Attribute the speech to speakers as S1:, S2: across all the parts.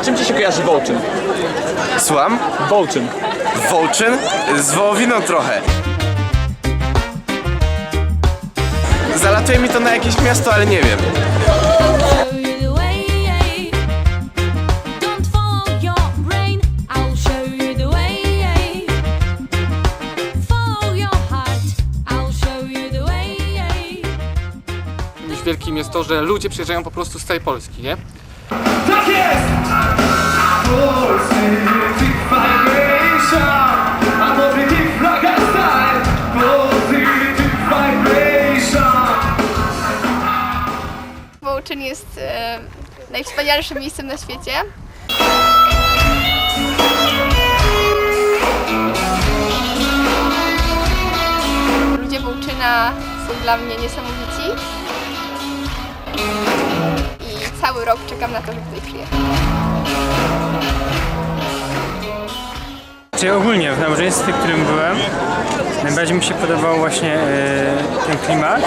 S1: Z czym ci się kojarzy Wołczyn?
S2: Słucham?
S1: Wołczyn.
S2: Wołczyn? Z wołowiną trochę. Zalatuje mi to na jakieś miasto, ale nie wiem.
S3: show you the way. Don't follow your brain, I'll show you the way. Follow your heart, I'll show you the way.
S4: czymś wielkim jest to, że ludzie przyjeżdżają po prostu z całej Polski, nie?
S5: Tak
S6: Wołczyn jest e, najwspanialszym miejscem na świecie. Ludzie Wołczyna są dla mnie niesamowici. Cały rok czekam na to, żeby tutaj przyjechać.
S7: Czyli ogólnie w nabożeństwie, w którym byłem, najbardziej mi się podobał właśnie e, ten klimat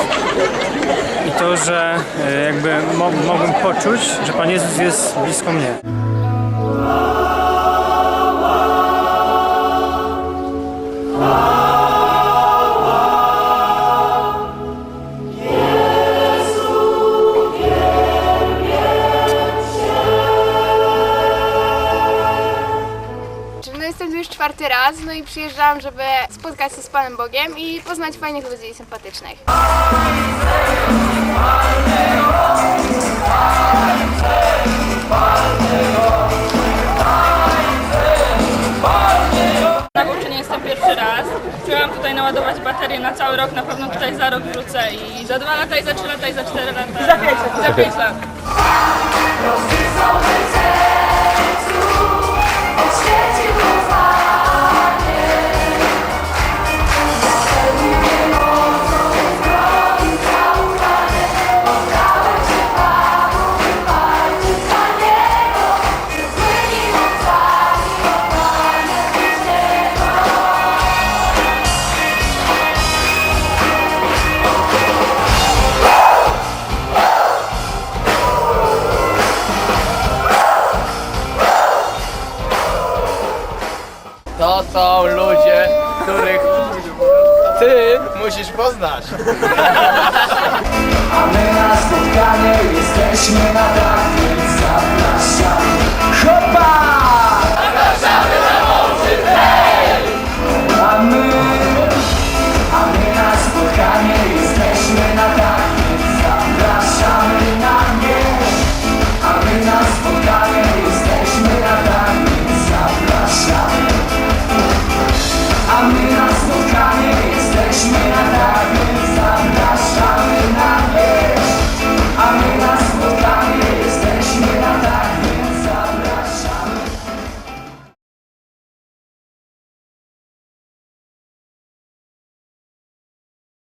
S7: i to, że e, jakby mo mogłem poczuć, że Pan Jezus jest blisko mnie.
S6: Czwarty raz, no i przyjeżdżałam, żeby spotkać się z Panem Bogiem i poznać fajnych ludzi i sympatycznych.
S8: Na Wołczynie jestem pierwszy raz. Chciałam tutaj naładować baterię na cały rok, na pewno tutaj za rok wrócę i za dwa lata, i za trzy lata, i za cztery lata. Za pięć lat. Za pięć lat.
S9: To są ludzie, których ty musisz poznać.
S5: A my na spotkanie jesteśmy na tak, więc zapraszamy.